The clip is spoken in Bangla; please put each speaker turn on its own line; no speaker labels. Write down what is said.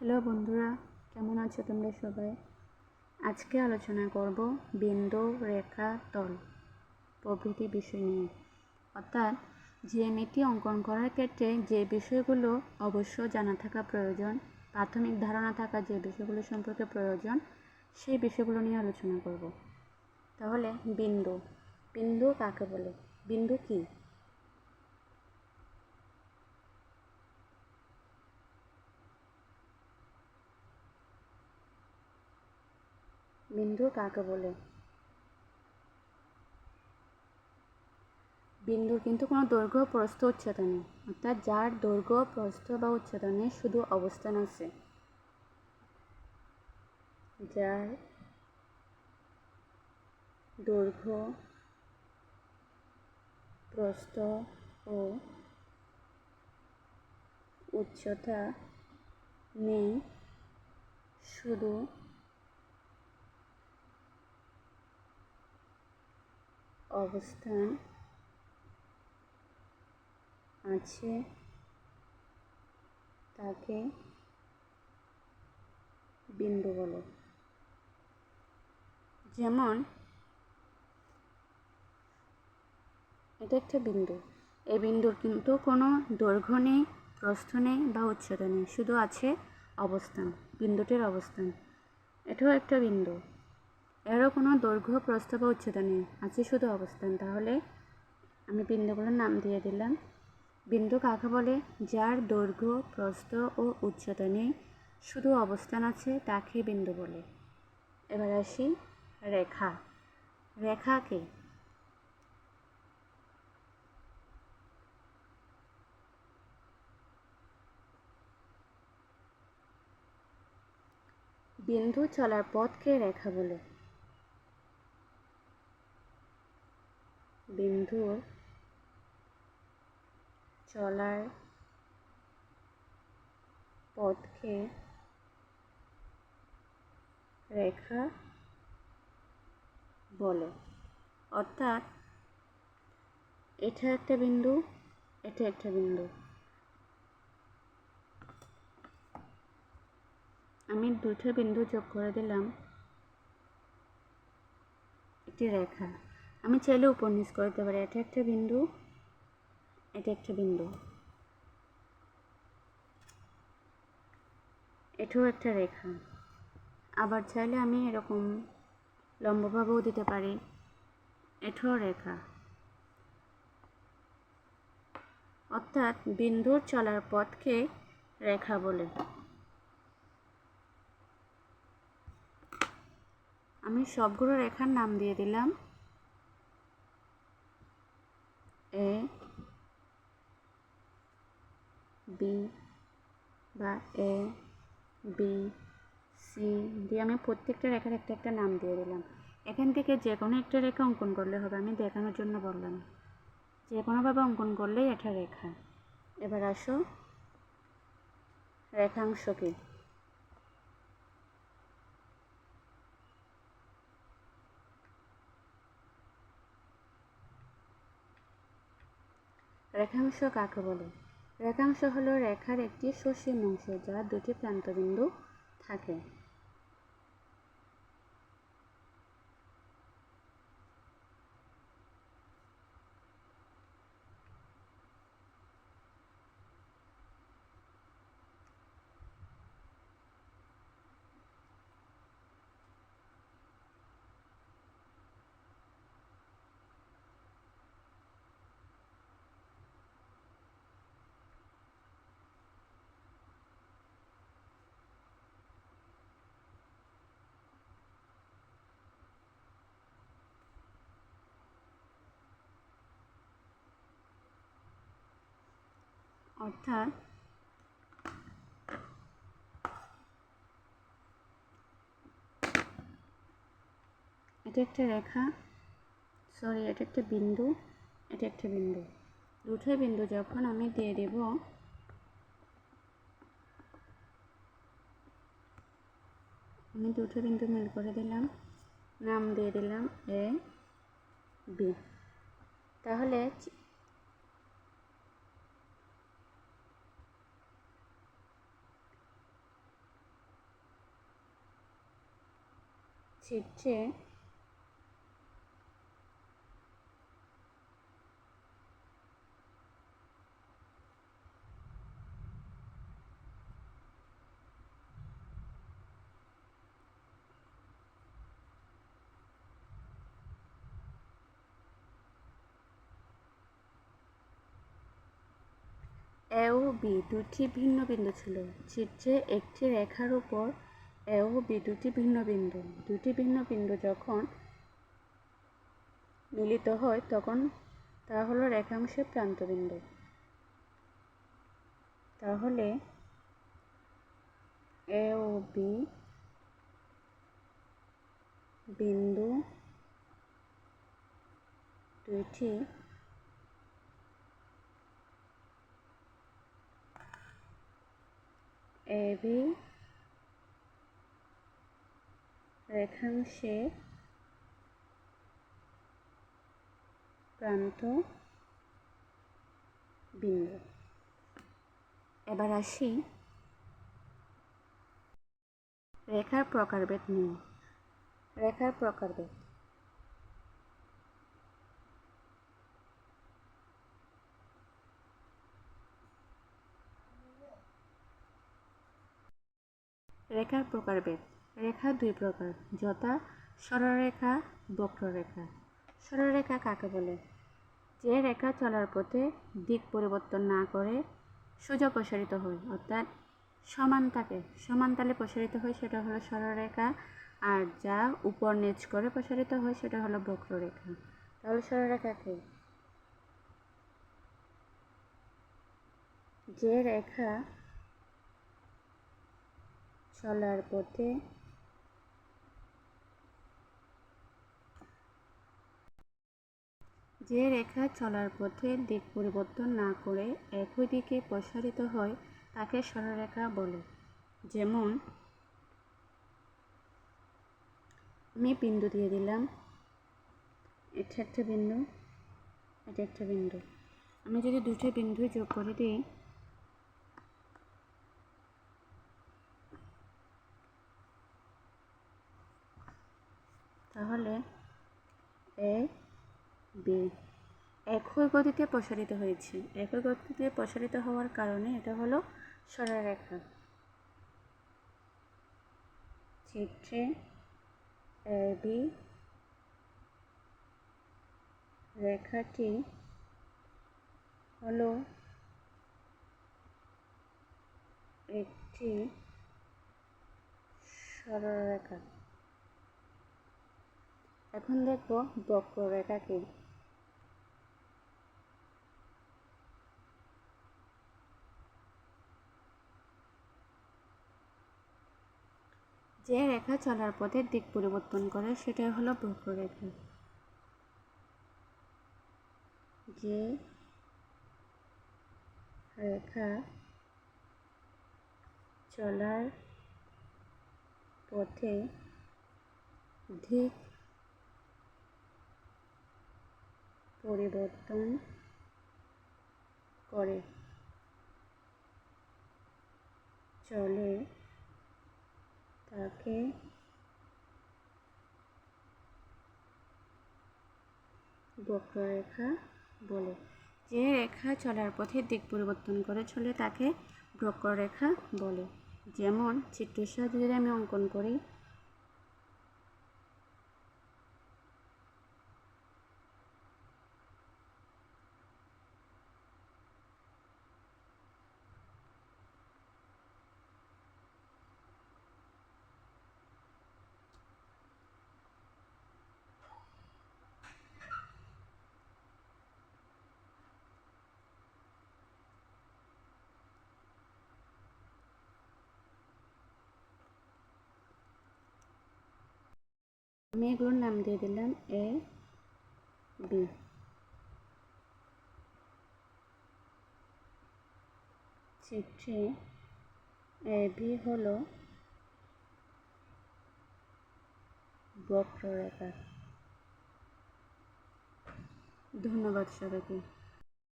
হ্যালো বন্ধুরা, কেমন আছো তোমরা সবাই? আজকে আলোচনা করব বিন্দু, রেখা, তল প্রভৃতি বিষয় নিয়ে। অর্থাৎ জিএমইটি অঙ্কন করার ক্ষেত্রে যে বিষয়গুলো অবশ্য জানা থাকা প্রয়োজন, প্রাথমিক ধারণা থাকা যে বিষয়গুলো সম্পর্কে প্রয়োজন, সেই বিষয়গুলো নিয়ে আলোচনা করব। তাহলে বিন্দু বিন্দু কাকে বলে? বিন্দু কী? বিন্দু কাকে বলে? বিন্দু কিন্তু কোনো দৈর্ঘ্য প্রস্থ উচ্চতা নেই অর্থাৎ যার দৈর্ঘ্য প্রস্থ বা উচ্চতা নেই শুধু অবস্থান আছে। যার দৈর্ঘ্য, প্রস্থ ও উচ্চতা নেই, শুধু অবস্থান আছে। তাকে বিন্দু বলে। যেমন, এটা একটা বিন্দু। এই বিন্দুর কিন্তু কোনো দৈর্ঘ্য নেই, প্রস্থ নেই বা উচ্চতা নেই, শুধু আছে অবস্থান, বিন্দুটির অবস্থান। এটাও একটা বিন্দু। এরও কোনো দৈর্ঘ্য, প্রস্থ বা উচ্চতা নেই। আছে শুধু অবস্থান। তাহলে আমি বিন্দুগুলোর নাম দিয়ে দিলাম। বিন্দু কাকে বলে? যার দৈর্ঘ্য, প্রস্থ ও উচ্চতা নেই, শুধু অবস্থান আছে তাকে বিন্দু বলে। এবার আসি রেখা। রেখাকে বিন্দু চলার পথকে রেখা বলে। বিন্দুর চলার পথকে রেখা বলে। অর্থাৎ এটা একটা বিন্দু, এটা একটা বিন্দু। আমি দুটো বিন্দু যোগ করে দিলাম। একটি রেখা। আমি চাইলে উপন্যাস করতে পারি। এটা একটা বিন্দু, এটা একটা বিন্দু। এটাও একটা রেখা। আবার চাইলে আমি এরকম লম্বভাবেও দিতে পারি। এটাও রেখা। অর্থাৎ বিন্দুর চলার পথকে রেখা বলে। আমি সবগুলো রেখার নাম দিয়ে দিলাম। এ, বি বা এ, বি, সি দিয়ে আমি প্রত্যেকটা রেখার একটা একটা নাম দিয়ে দিলাম। এখান থেকে যে কোনো একটা রেখা অঙ্কন করলে হবে, আমি দেখানোর জন্য বললাম। যে কোনোভাবে অঙ্কন করলেই এটা রেখা। এবার আসো রেখাংশ কি রেখাংশ কাকে বলে? রেখাংশ হলো রেখার একটি সসীম অংশ যার দুটি প্রান্তবিন্দু থাকে। অর্থাৎ এটা একটা রেখা সরি এটা একটা বিন্দু, এটা একটা বিন্দু। দুটো বিন্দু যখন আমি দিয়ে দেব, আমি দুটো বিন্দু মিল করে দিলাম, নাম দিয়ে দিলাম এ বি তাহলে এ ও বি দুটি ভিন্ন বিন্দু ছিল। চিত্রে একটি রেখার উপর এ ও বি দুটি ভিন্ন বিন্দু। দুটি ভিন্ন বিন্দু যখন মিলিত হয়, তখন তা হলো রেখাংশের প্রান্তবিন্দু। তাহলে এ ও বি বিন্দু দুইটি এ বি রেখাংশের প্রান্ত বিন্দু। এবার আসি রেখার প্রকারভেদ নিয়ে। রেখার প্রকারভেদ। রেখার প্রকারভেদ। রেখা দুই প্রকার, যথা সরলরেখা বক্ররেখা। সরলরেখা কাকে বলে? যে রেখা চলার পথে দিক পরিবর্তন না করে সোজা প্রসারিত হয়, অর্থাৎ সমান থাকে সমান তালে প্রসারিত হয় সেটা হলো সরলরেখা আর যা উপর নিচ করে প্রসারিত হয় সেটা হলো বক্ররেখা। তাহলে সরলরেখা কি? যে রেখা চলার পথে যে রেখা চলার পথে দিক পরিবর্তন না করে একই দিকে প্রসারিত হয়, তাকে সরলরেখা বলে। যেমন, আমি বিন্দু দিয়ে দিলাম, এটা একটা বিন্দু, এটা একটা বিন্দু। আমি যদি দুটো বিন্দু যোগ করে দিই, তাহলে এ বি একই গতিতে প্রসারিত হয়েছে। একই গতিতে প্রসারিত হওয়ার কারণে এটা হলো সরলরেখা চিত্রে এ, বি রেখাটি হলো একটি সরলরেখা এখন দেখব বক্ররেখা কি? যে রেখা চলার পথে দিক পরিবর্তন করে সেটা হলো বক্ররেখা। যে রেখা চলার পথে দিক পরিবর্তন করে, চলে তাকে বক্ররেখা বলে। যে রেখা চলার পথে দিক পরিবর্তন করে চলে, তাকে বক্ররেখা বলে। যেমন চিত্রের সাহায্যে যদি আমি অঙ্কন করি আমি এগুলোর নাম দিয়ে দিলাম এ বি চিত্রে এ বি হলো বক্ররেখা। ধন্যবাদ সবাইকে।